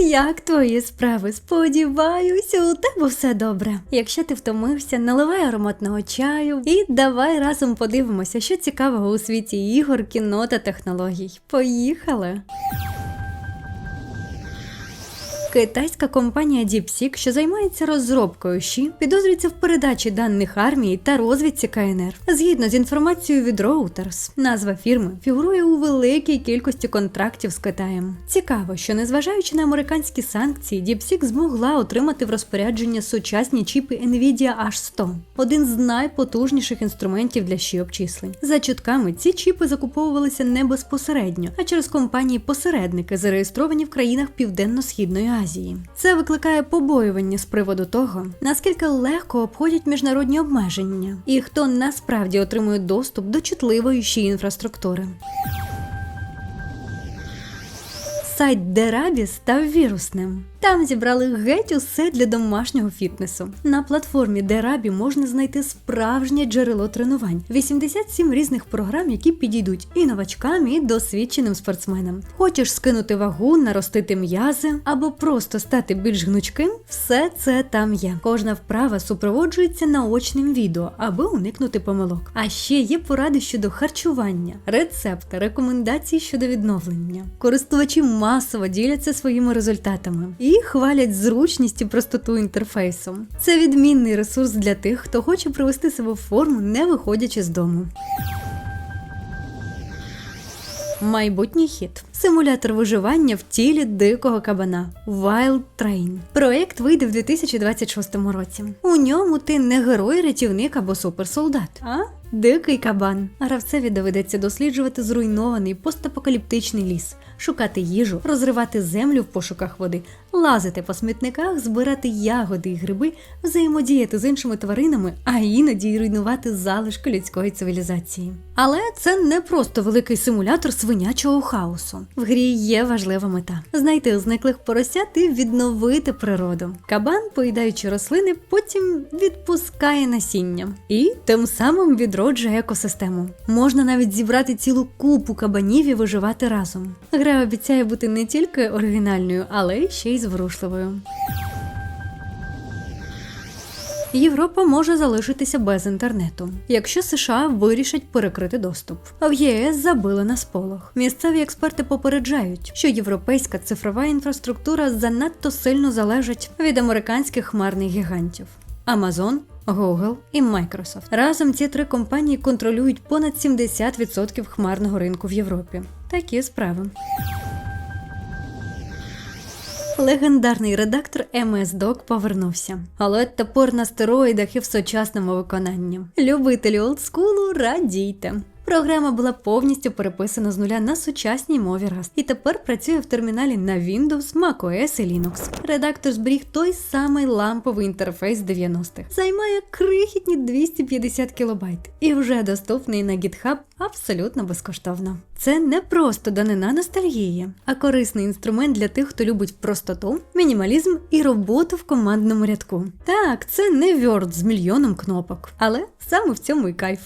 як твої справи? Сподіваюся, у тебе все добре. Якщо ти втомився, наливай ароматного чаю і давай разом подивимося, що цікавого у світі ігор, кіно та технологій. Поїхали! Китайська компанія DeepSeek, що займається розробкою ЩІ, підозрюється в передачі даних армії та розвідці КНР. Згідно з інформацією від Reuters, назва фірми фігурує у великій кількості контрактів з Китаєм. Цікаво, що незважаючи на американські санкції, DeepSeek змогла отримати в розпорядження сучасні чіпи Nvidia H100, один з найпотужніших інструментів для щі обчислень. За чутками, ці чіпи закуповувалися не безпосередньо, а через компанії-посередники, зареєстровані в країнах Південно-Східної Азії. Це викликає побоювання з приводу того, наскільки легко обходять міжнародні обмеження, і хто насправді отримує доступ до чутливої інфраструктури. Сайт Дерабі став вірусним. Там зібрали геть усе для домашнього фітнесу. На платформі Дерабі можна знайти справжнє джерело тренувань, 87 різних програм, які підійдуть і новачкам, і досвідченим спортсменам. Хочеш скинути вагу, наростити м'язи або просто стати більш гнучким? Все це там є. Кожна вправа супроводжується наочним відео, аби уникнути помилок. А ще є поради щодо харчування, рецепти, рекомендації щодо відновлення. Користувачі масово діляться своїми результатами і хвалять зручність і простоту інтерфейсу. Це відмінний ресурс для тих, хто хоче привести себе в форму, не виходячи з дому. Майбутній хіт. Симулятор виживання в тілі дикого кабана Wild Train. Проект вийде в 2026 році. У ньому ти не герой-рятівник або суперсолдат, а дикий кабан. Гравцеві доведеться досліджувати зруйнований постапокаліптичний ліс, шукати їжу, розривати землю в пошуках води, лазити по смітниках, збирати ягоди і гриби, взаємодіяти з іншими тваринами, а іноді й руйнувати залишки людської цивілізації. Але це не просто великий симулятор свинячого хаосу. В грі є важлива мета знайти зниклих поросят і відновити природу. Кабан, поїдаючи рослини, потім відпускає насіння і тим самим відроджує екосистему. Можна навіть зібрати цілу купу кабанів і виживати разом. Гра обіцяє бути не тільки оригінальною, але й ще й зворушливою. Європа може залишитися без інтернету, якщо США вирішать перекрити доступ. А в ЄС забили на сполох. Місцеві експерти попереджають, що європейська цифрова інфраструктура занадто сильно залежить від американських хмарних гігантів. Amazon, Google і Microsoft. Разом ці три компанії контролюють понад 70% хмарного ринку в Європі. Такі справи. Легендарний редактор MS-DOC повернувся, але тепер на стероїдах і в сучасному виконанні. Любителі олдскулу радійте. Програма була повністю переписана з нуля на сучасній мові Rust і тепер працює в терміналі на Windows, macOS і Linux. Редактор зберіг той самий ламповий інтерфейс 90-х. Займає крихітні 250 кілобайт і вже доступний на GitHub абсолютно безкоштовно. Це не просто данина ностальгії, а корисний інструмент для тих, хто любить простоту, мінімалізм і роботу в командному рядку. Так, це не Word з мільйоном кнопок, але саме в цьому і кайф.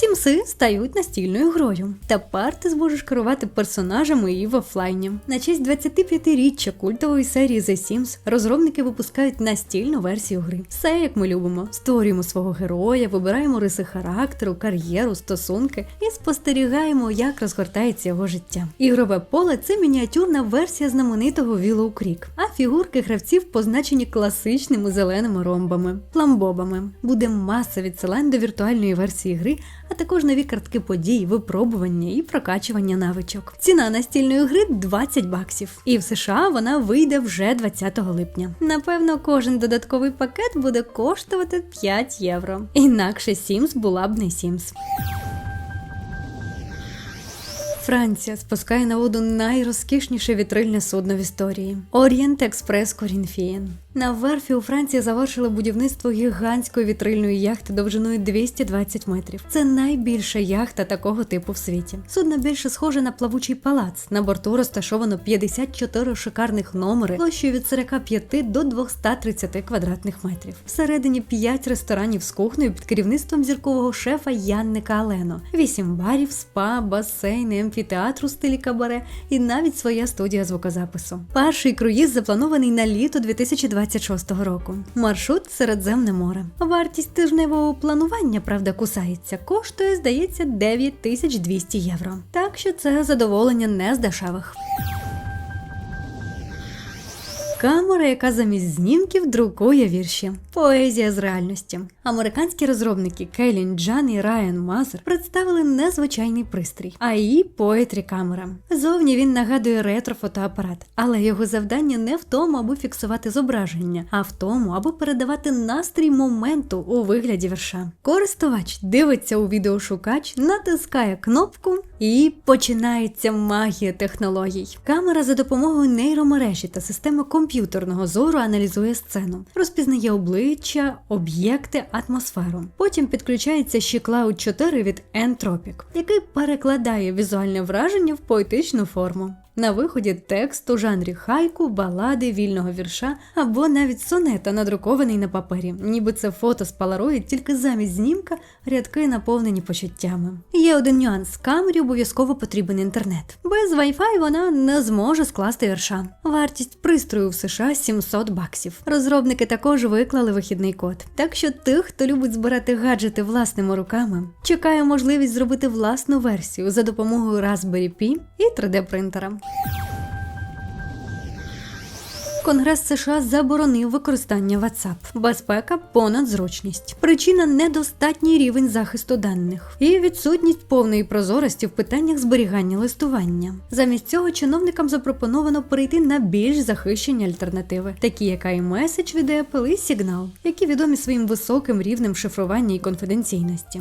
Сімси стають настільною грою. Тепер ти зможеш керувати персонажами і в офлайні. На честь 25-річчя культової серії The Sims розробники випускають настільну версію гри. Все як ми любимо. Створюємо свого героя, вибираємо риси характеру, кар'єру, стосунки і спостерігаємо, як розгортається його життя. Ігрове поле це мініатюрна версія знаменитого Willow Creek, а фігурки гравців позначені класичними зеленими ромбами, пламбобами. Буде маса відсилань до віртуальної версії гри а також нові картки подій, випробування і прокачування навичок. Ціна настільної гри 20 баксів, і в США вона вийде вже 20 липня. Напевно, кожен додатковий пакет буде коштувати 5 євро. Інакше Sims була б не Sims. Франція спускає на воду найрозкішніше вітрильне судно в історії Орієнт Експрес Корінфієн. На верфі у Франції завершили будівництво гігантської вітрильної яхти довжиною 220 метрів. Це найбільша яхта такого типу в світі. Судно більше схоже на плавучий палац. На борту розташовано 54 шикарних номери площею від 45 до 230 квадратних метрів. Всередині 5 ресторанів з кухнею під керівництвом зіркового шефа Янника Алено, 8 барів, спа, басейни, амфітеатр стилі кабаре і навіть своя студія звукозапису. Перший круїз запланований на літо 2026 року. Маршрут Середземне море. Вартість тижневого планування, правда, кусається, коштує, здається, 9200 євро. Так що це задоволення не з дешевих. Камера, яка замість знімків друкує вірші. Поезія з реальності. Американські розробники Келін Джан і Райан Мазер представили незвичайний пристрій, АІ Poetry камера. Зовні він нагадує ретро-фотоапарат, але його завдання не в тому, аби фіксувати зображення, а в тому, аби передавати настрій моменту у вигляді вірша. Користувач дивиться у відеошукач, натискає кнопку і починається магія технологій. Камера за допомогою нейромережі та системи комп'ютерного зору аналізує сцену, розпізнає обличчя, об'єкти, атмосферу. Потім підключається ще Cloud 4 від Entropic, який перекладає візуальне враження в поетичну форму. На виході текст у жанрі хайку, балади, вільного вірша або навіть сонета, надрукований на папері, ніби це фото з Polaroid, тільки замість знімка рядки наповнені почуттями. Є один нюанс: камері обов'язково потрібен інтернет. Без Wi-Fi вона не зможе скласти вірша. Вартість пристрою в США 700 баксів. Розробники також виклали вихідний код. Так що тих, хто любить збирати гаджети власними руками, чекає можливість зробити власну версію за допомогою Raspberry Pi і 3D принтера. Конгрес США заборонив використання WhatsApp. Безпека понад зручність. Причина недостатній рівень захисту даних і відсутність повної прозорості в питаннях зберігання листування. Замість цього чиновникам запропоновано перейти на більш захищені альтернативи, такі як iMessage від Apple і Signal, які відомі своїм високим рівнем шифрування і конфіденційності.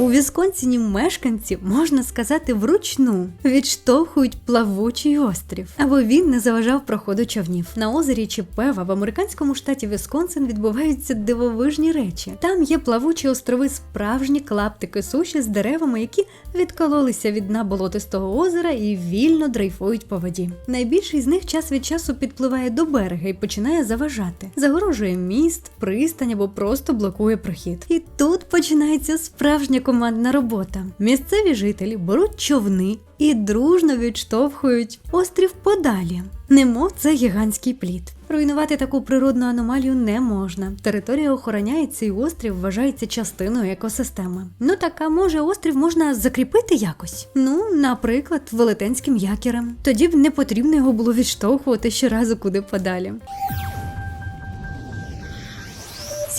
У Вісконсіні мешканці, можна сказати, вручну відштовхують плавучий острів, аби він не заважав проходу човнів. На озері Чіпева в американському штаті Вісконсин відбуваються дивовижні речі. Там є плавучі острови, справжні клаптики суші з деревами, які відкололися від дна болотистого озера і вільно дрейфують по воді. Найбільший з них час від часу підпливає до берега і починає заважати, загорожує міст, пристань або просто блокує прохід. І тут починається справжня командна робота. Місцеві жителі беруть човни і дружно відштовхують острів подалі. Немов це гігантський плід. Руйнувати таку природну аномалію не можна. Територія охороняється і острів вважається частиною екосистеми. Ну так а може острів можна закріпити якось? Ну, наприклад, велетенським якірем. Тоді б не потрібно його було відштовхувати щоразу куди подалі.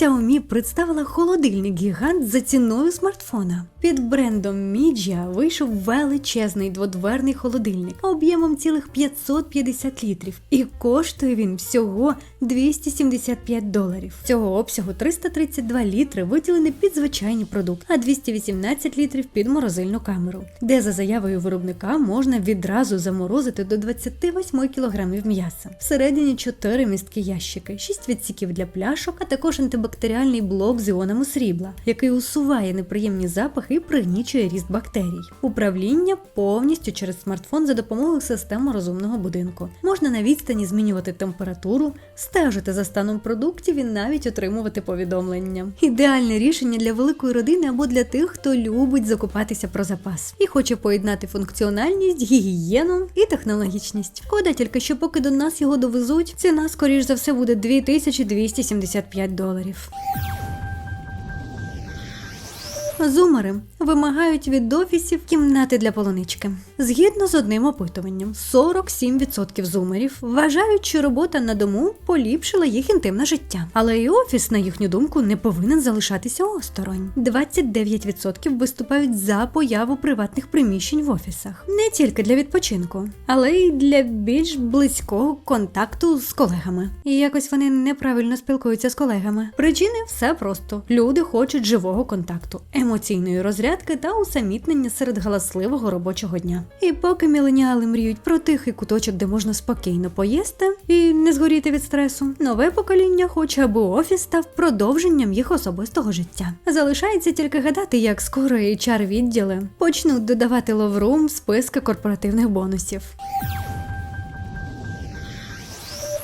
Xiaomi представила холодильник гігант за ціною смартфона. Під брендом Mijia вийшов величезний дводверний холодильник об'ємом цілих 550 літрів, і коштує він всього 275 доларів. Цього обсягу 332 літри виділені під звичайні продукти, а 218 літрів під морозильну камеру, де за заявою виробника можна відразу заморозити до 28 кілограмів м'яса. Всередині 4 місткі ящики, 6 відсіків для пляшок, а також антибактеріальний блок з іонами срібла, який усуває неприємні запахи і пригнічує ріст бактерій. Управління повністю через смартфон за допомогою системи розумного будинку. Можна на відстані змінювати температуру, стежити за станом продуктів і навіть отримувати повідомлення. Ідеальне рішення для великої родини або для тих, хто любить закупатися про запас і хоче поєднати функціональність, гігієну і технологічність. Кода тільки що поки до нас його довезуть, ціна скоріш за все буде 2275 доларів. life. Зумери вимагають від офісів кімнати для полунички. Згідно з одним опитуванням, 47% зумерів вважають, що робота на дому поліпшила їх інтимне життя. Але і офіс, на їхню думку, не повинен залишатися осторонь. 29% виступають за появу приватних приміщень в офісах не тільки для відпочинку, але й для більш близького контакту з колегами. І якось вони неправильно спілкуються з колегами. Причини все просто: люди хочуть живого контакту, емоційної розрядки та усамітнення серед галасливого робочого дня. І поки міленіали мріють про тихий куточок, де можна спокійно поїсти і не згоріти від стресу, нове покоління хоче, аби офіс став продовженням їх особистого життя. Залишається тільки гадати, як скоро HR відділи почнуть додавати ловрум списки корпоративних бонусів.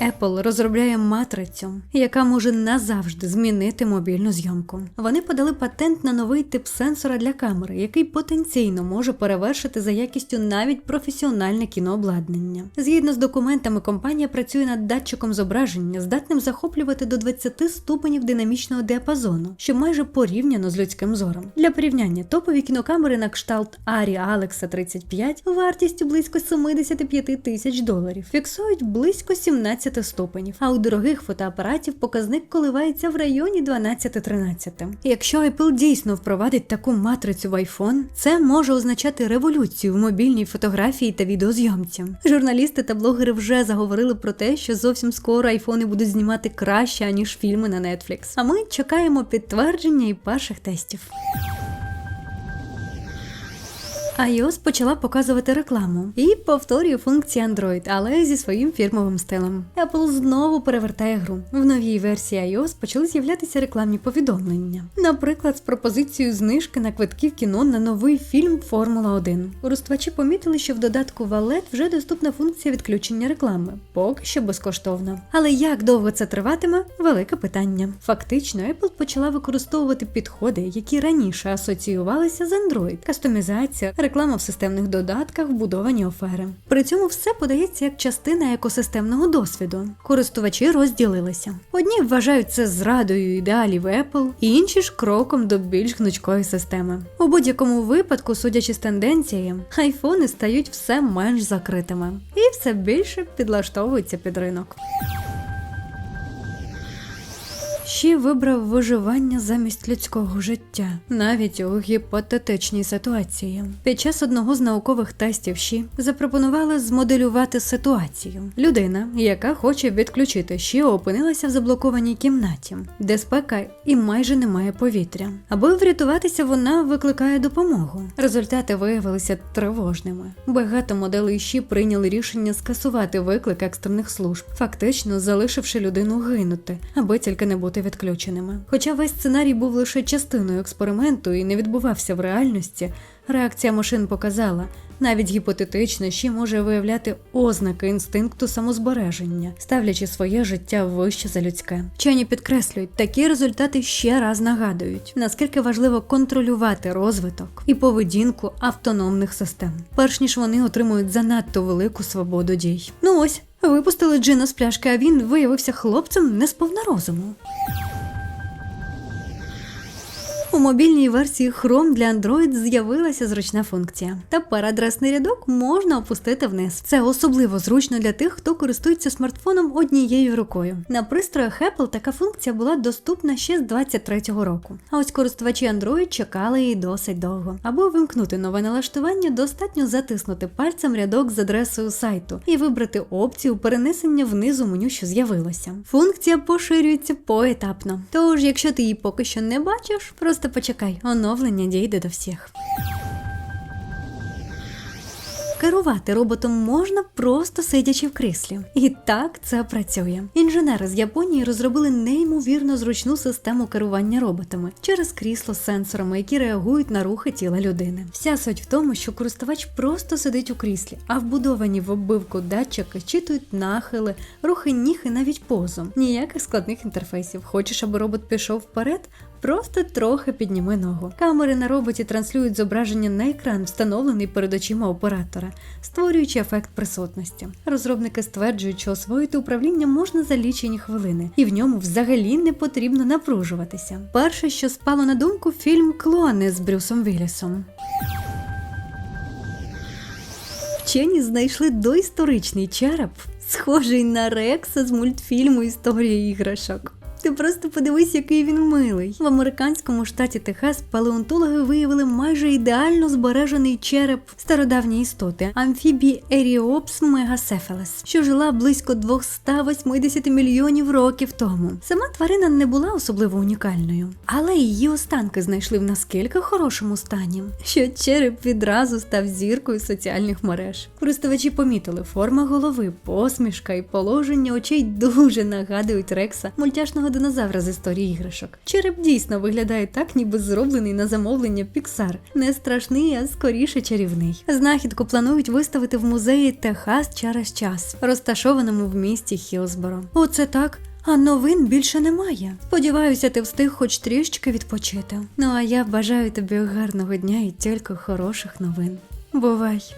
Apple розробляє матрицю, яка може назавжди змінити мобільну зйомку. Вони подали патент на новий тип сенсора для камери, який потенційно може перевершити за якістю навіть професіональне кінообладнання. Згідно з документами, компанія працює над датчиком зображення, здатним захоплювати до 20 ступенів динамічного діапазону, що майже порівняно з людським зором. Для порівняння топові кінокамери на кшталт Арі Алекса 35 вартістю близько 75 тисяч доларів фіксують близько 17 ступенів, а у дорогих фотоапаратів показник коливається в районі 12-13. Якщо Apple дійсно впровадить таку матрицю в iPhone, це може означати революцію в мобільній фотографії та відеозйомці. Журналісти та блогери вже заговорили про те, що зовсім скоро айфони будуть знімати краще аніж фільми на Netflix. А ми чекаємо підтвердження і перших тестів iOS почала показувати рекламу і повторює функції Android, але зі своїм фірмовим стилем. Apple знову перевертає гру. В новій версії iOS почали з'являтися рекламні повідомлення. Наприклад, з пропозицією знижки на квитки в кіно на новий фільм Формула 1. Користувачі помітили, що в додатку Wallet вже доступна функція відключення реклами, поки що безкоштовна. Але як довго це триватиме велике питання. Фактично, Apple почала використовувати підходи, які раніше асоціювалися з Android, кастомізація реклама в системних додатках, вбудовані офери. При цьому все подається як частина екосистемного досвіду. Користувачі розділилися. Одні вважають це зрадою ідеалів Apple, інші ж кроком до більш гнучкої системи. У будь-якому випадку, судячи з тенденції, айфони стають все менш закритими і все більше підлаштовуються під ринок. Ще вибрав виживання замість людського життя, навіть у гіпотетичній ситуації. Під час одного з наукових тестів Ші запропонували змоделювати ситуацію. Людина, яка хоче відключити Ші, опинилася в заблокованій кімнаті, де спека і майже немає повітря. Аби врятуватися, вона викликає допомогу. Результати виявилися тривожними. Багато моделей Ші прийняли рішення скасувати виклик екстрених служб, фактично залишивши людину гинути, аби тільки не бути відключеними. Хоча весь сценарій був лише частиною експерименту і не відбувався в реальності, реакція машин показала, навіть гіпотетично ще може виявляти ознаки інстинкту самозбереження, ставлячи своє життя вище за людське. Вчені підкреслюють, такі результати ще раз нагадують, наскільки важливо контролювати розвиток і поведінку автономних систем, перш ніж вони отримують занадто велику свободу дій. Ну ось. Випустили Джина з пляшки, а він виявився хлопцем не сповна розуму. У мобільній версії Chrome для Android з'явилася зручна функція. Тепер адресний рядок можна опустити вниз. Це особливо зручно для тих, хто користується смартфоном однією рукою. На пристроях Apple така функція була доступна ще з 23-го року. А ось користувачі Android чекали її досить довго. Аби вимкнути нове налаштування, достатньо затиснути пальцем рядок з адресою сайту і вибрати опцію перенесення внизу меню, що з'явилося. Функція поширюється поетапно. Тож, якщо ти її поки що не бачиш, просто Просто почекай, оновлення дійде до всіх. Керувати роботом можна просто сидячи в кріслі. І так це працює. Інженери з Японії розробили неймовірно зручну систему керування роботами через крісло з сенсорами, які реагують на рухи тіла людини. Вся суть в тому, що користувач просто сидить у кріслі, а вбудовані в оббивку датчики читують нахили, рухи ніг і навіть позу. Ніяких складних інтерфейсів. Хочеш, аби робот пішов вперед? Просто трохи підніми ногу. Камери на роботі транслюють зображення на екран, встановлений перед очима оператора, створюючи ефект присутності. Розробники стверджують, що освоїти управління можна за лічені хвилини, і в ньому взагалі не потрібно напружуватися. Перше, що спало на думку, фільм Клони з Брюсом Віллісом. Вчені знайшли доісторичний череп, схожий на Рекса з мультфільму Історія іграшок. Ти просто подивись, який він милий. В американському штаті Техас палеонтологи виявили майже ідеально збережений череп стародавньої істоти амфібії Еріопс мегасефалес, що жила близько 280 мільйонів років тому. Сама тварина не була особливо унікальною, але її останки знайшли в наскільки хорошому стані, що череп відразу став зіркою соціальних мереж. Користувачі помітили форма голови, посмішка і положення очей дуже нагадують Рекса, мультяшного динозавра з історії іграшок. Череп дійсно виглядає так, ніби зроблений на замовлення Pixar. Не страшний, а скоріше чарівний. Знахідку планують виставити в музеї Техас через час, розташованому в місті Хілсборо. Оце так. А новин більше немає. Сподіваюся, ти встиг хоч трішки відпочити. Ну а я бажаю тобі гарного дня і тільки хороших новин. Бувай!